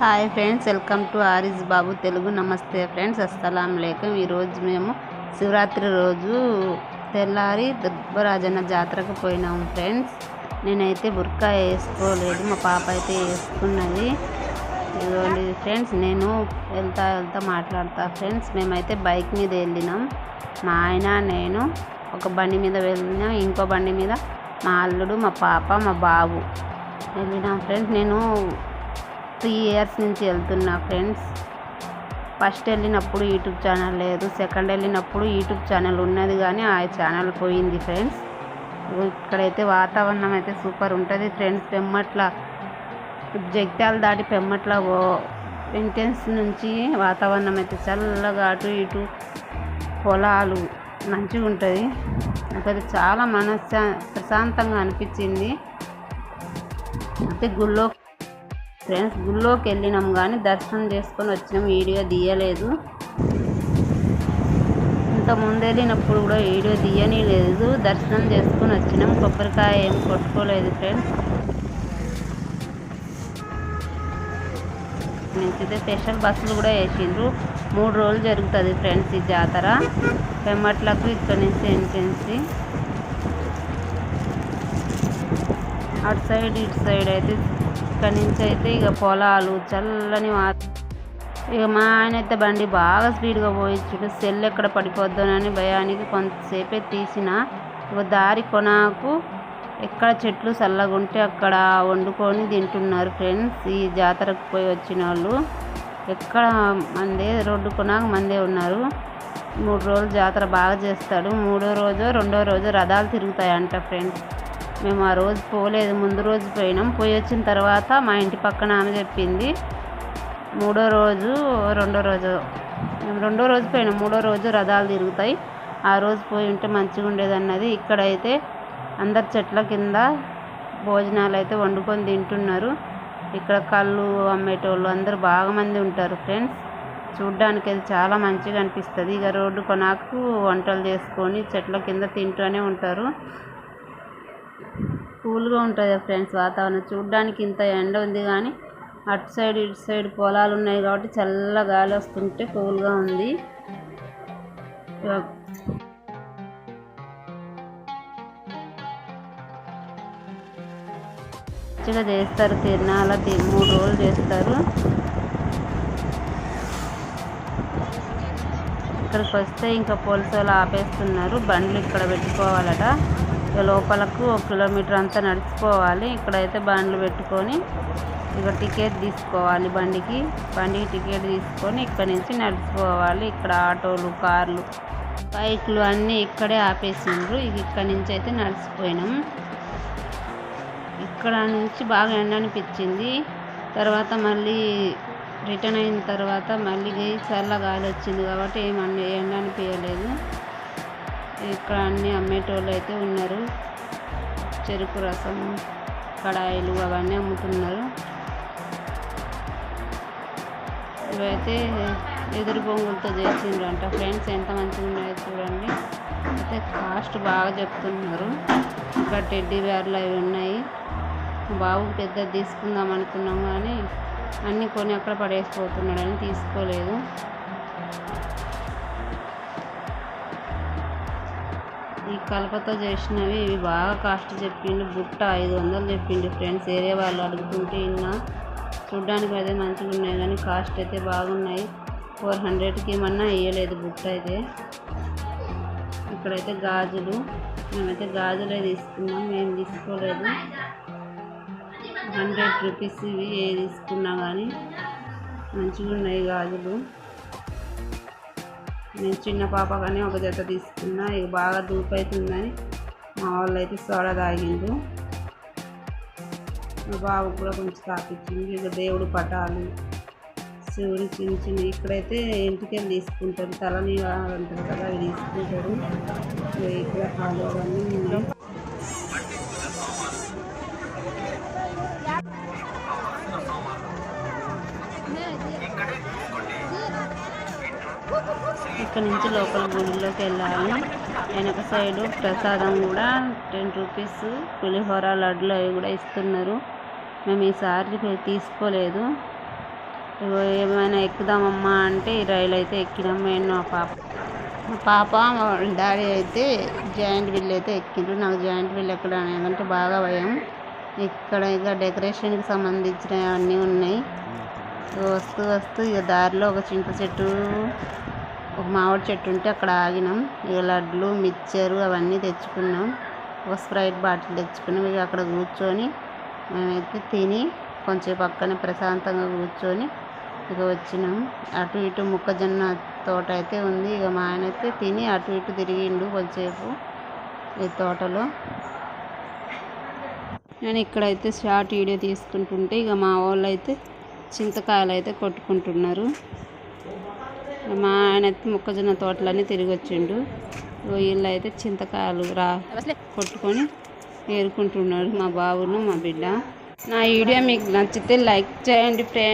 Hi friends welcome to Ariz Babu Telugu. నమస్తే friends అస్సలం లేకం. ఈరోజు మేము శివరాత్రి రోజు తెల్లారి దుర్గరాజన్న జాతరకు పోయినాము ఫ్రెండ్స్. నేనైతే బుర్కా వేసుకోలేదు మా పాప అయితే వేసుకున్నది. ఇదిగోండి ఫ్రెండ్స్ నేను వెళ్తా వెళ్తా మాట్లాడతా ఫ్రెండ్స్. మేమైతే బైక్ మీద వెళ్ళినాం. మా ఆయన నేను ఒక బండి మీద వెళ్ళినాం. ఇంకో బండి మీద మా అల్లుడు మా పాప మా బాబు వెళ్ళినాం ఫ్రెండ్స్. నేను త్రీ ఇయర్స్ నుంచి వెళ్తున్నా ఫ్రెండ్స్. ఫస్ట్ వెళ్ళినప్పుడు యూట్యూబ్ ఛానల్ లేదు సెకండ్ వెళ్ళినప్పుడు యూట్యూబ్ ఛానల్ ఉన్నది కానీ ఆ ఛానల్ పోయింది ఫ్రెండ్స్. ఇక్కడైతే వాతావరణం అయితే సూపర్ ఉంటుంది ఫ్రెండ్స్ పెమ్మట్ల జగిత్యాల దాటి పెమ్మట్ల ఓ నుంచి వాతావరణం అయితే చల్లగా అటు ఇటు పొలాలు మంచిగా ఉంటుంది. నాకైతే చాలా మనశ్శా ప్రశాంతంగా అనిపించింది. అయితే గుళ్ళో ఫ్రెండ్స్ గుళ్ళోకి వెళ్ళినాం కానీ దర్శనం చేసుకొని వచ్చినాం. వీడియో తీయలేదు. ఇంత ముందు వెళ్ళినప్పుడు కూడా వీడియో తీయని లేదు దర్శనం చేసుకొని వచ్చినాం. కొబ్బరికాయ ఏం కొట్టుకోలేదు ఫ్రెండ్స్. నుంచితే స్పెషల్ బస్సులు కూడా వేసిండ్రు. మూడు రోజులు జరుగుతుంది ఫ్రెండ్స్ ఈ జాతర. పెమ్మట్లకు ఇక్కడ నుంచి ఎంట్రెన్సీ అటు సైడ్ ఇటు సైడ్ అయితే ఇక్కడి నుంచి అయితే ఇక పొలాలు చల్లని వాత ఇక మా ఆయన అయితే బండి బాగా స్పీడ్గా పోయించుడు. సెల్ ఎక్కడ పడిపోద్దోనని భయానికి కొంతసేపే తీసిన. ఇక దారి కొనాకు ఎక్కడ చెట్లు చల్లగా ఉంటే అక్కడ వండుకొని తింటున్నారు ఫ్రెండ్స్. ఈ జాతరకు పోయి వచ్చిన వాళ్ళు ఎక్కడ మందే రోడ్డు కొనాక మందే ఉన్నారు. మూడు రోజులు జాతర బాగా చేస్తాడు. మూడో రోజు రెండో రోజు రథాలు తిరుగుతాయంట ఫ్రెండ్స్. మేము ఆ రోజు పోలేదు ముందు రోజు పోయినాం. పోయి వచ్చిన తర్వాత మా ఇంటి పక్కన ఆమె చెప్పింది మూడో రోజు రెండో రోజు మేము రెండో రోజు పోయినాం. మూడో రోజు రథాలు తిరుగుతాయి. ఆ రోజు పోయి ఉంటే మంచిగా ఉండేదన్నది ఇక్కడైతే అందరు చెట్ల కింద భోజనాలు అయితే వండుకొని తింటున్నారు. ఇక్కడ కళ్ళు అమ్మేటోళ్ళు అందరూ బాగా మంది ఉంటారు ఫ్రెండ్స్. చూడ్డానికి అది చాలా మంచిగా అనిపిస్తుంది. ఇక రోడ్డు కొనాకు వంటలు చేసుకొని చెట్ల కింద తింటూనే ఉంటారు. కూల్గా ఉంటుంది ఫ్రెండ్స్ వాతావరణం. చూడ్డానికి ఇంత ఎండ ఉంది కానీ అటు సైడ్ ఇటు సైడ్ పొలాలు ఉన్నాయి కాబట్టి చల్ల గాలి వస్తుంటే కూల్గా ఉంది. మంచిగా చేస్తారు తిరణాల మూడు రోజులు చేస్తారు. ఇక్కడికి వస్తే ఇంకా పోలీసులు ఆపేస్తున్నారు. బండ్లు ఇక్కడ పెట్టుకోవాలట. ఇక లోపలకు ఒక కిలోమీటర్ అంతా నడుచుకోవాలి. ఇక్కడైతే బండ్లు పెట్టుకొని ఇక టికెట్ తీసుకోవాలి బండికి. బండికి టికెట్ తీసుకొని ఇక్కడ నుంచి నడుచుకోవాలి. ఇక్కడ ఆటోలు కార్లు బైక్లు అన్నీ ఇక్కడే ఆపేసిండ్రు. ఇక ఇక్కడ నుంచి అయితే నడిచిపోయినాం ఇక్కడ నుంచి బాగా ఎండ అనిపించింది. తర్వాత మళ్ళీ రిటర్న్ అయిన తర్వాత మళ్ళీ చల్ల గాలి వచ్చింది కాబట్టి ఏమన్నా ఎండ అనిపించలేదు. ఇక్కడ అన్నీ అమ్మేటోళ్ళు అయితే ఉన్నారు. చెరుకు రసం కడాయిలు అవన్నీ అమ్ముతున్నారు. ఇవైతే ఎదురు బొంగులతో చేసిండ్రు అంట ఫ్రెండ్స్ ఎంత మంచిగా ఉన్నాయో చూడండి. అయితే కాస్ట్ బాగా చెప్తున్నారు. ఇంకా టెడ్డీ బేర్లు అవి ఉన్నాయి. బాబు పెద్ద తీసుకుందాం అనుకున్నాం కానీ అన్నీ కొని అక్కడ పడేసిపోతున్నాడని తీసుకోలేదు. ఈ కలపతో చేసినవి ఇవి బాగా కాస్ట్ చెప్పిండు బుట్ట ఐదు వందలు చెప్పిండు ఫ్రెండ్స్. ఏరే వాళ్ళు అడుగుతుంటే ఇన్నా. చూడ్డానికి అయితే మంచిగా ఉన్నాయి కానీ కాస్ట్ అయితే బాగున్నాయి. ఫోర్ హండ్రెడ్కి ఏమన్నా వేయలేదు బుట్ట అయితే. ఇక్కడైతే గాజులు. మేమైతే గాజులే తీసుకున్నాం మేము తీసుకోలేదు. హండ్రెడ్ రూపీస్ ఇవి ఏ తీసుకున్నా కానీ మంచిగా ఉన్నాయి గాజులు. నేను చిన్న పాప కానీ ఒక జత తీసుకున్నా. ఇక బాగా దూపు అవుతుందని మా వాళ్ళు అయితే సోడా తాగిండు మా బాబు కూడా కొంచెం తాపించింది ఇక దేవుడు పటాలు శివుడి చిన్న చిన్న ఇక్కడైతే ఇంటికెళ్ళి తీసుకుంటారు. తలని అంటారు కదా అవి తీసుకుంటారు. ఇక్కడ హాలు ఇక్కడ నుంచి లోపల గుడిలోకి వెళ్ళాలి. వెనక సైడు ప్రసాదం కూడా టెన్ రూపీస్ పులిహోర లడ్లు అవి కూడా ఇస్తున్నారు. మేము ఈసారి తీసుకోలేదు. ఏమైనా ఎక్కుదామమ్మా అంటే ఈ రైలు అయితే ఎక్కినాం. నేను మా పాప మా పాప మా డాడీ అయితే జాయింట్ వీల్ అయితే ఎక్కిండ్రు. నాకు జాయింట్ వీల్ ఎక్కడ అంటే బాగా భయం. ఇక్కడ ఇక డెకరేషన్కి సంబంధించినవి అన్నీ ఉన్నాయి. వస్తూ వస్తూ ఇక దారిలో ఒక చింత చెట్టు ఒక మామిడి చెట్టు ఉంటే అక్కడ ఆగినాం. ఇక లడ్లు మిక్చరు అవన్నీ తెచ్చుకున్నాం. ఒక స్ప్రైట్ బాటిల్ తెచ్చుకున్నాం. ఇక అక్కడ కూర్చొని మేమైతే తిని కొంచెం పక్కన ప్రశాంతంగా కూర్చొని ఇక వచ్చినాం. అటు ఇటు మొక్కజొన్న తోట అయితే ఉంది. ఇక మా ఆయన అయితే తిని అటు ఇటు తిరిగిండు కొంచెంసేపు ఈ తోటలో. నేను ఇక్కడైతే షార్ట్ వీడియో తీసుకుంటుంటే ఇక మా వాళ్ళు అయితే చింతకాయలు అయితే కొట్టుకుంటున్నారు. మా ఆయన అయితే మొక్కజొన్న తోటలన్నీ తిరిగి వచ్చిండు. వీళ్ళు అయితే చింతకాయలు రా కొట్టుకొని ఏరుకుంటున్నారు మా బాబును మా బిడ్డ. నా వీడియో మీకు నచ్చితే లైక్ చేయండి ఫ్రెండ్స్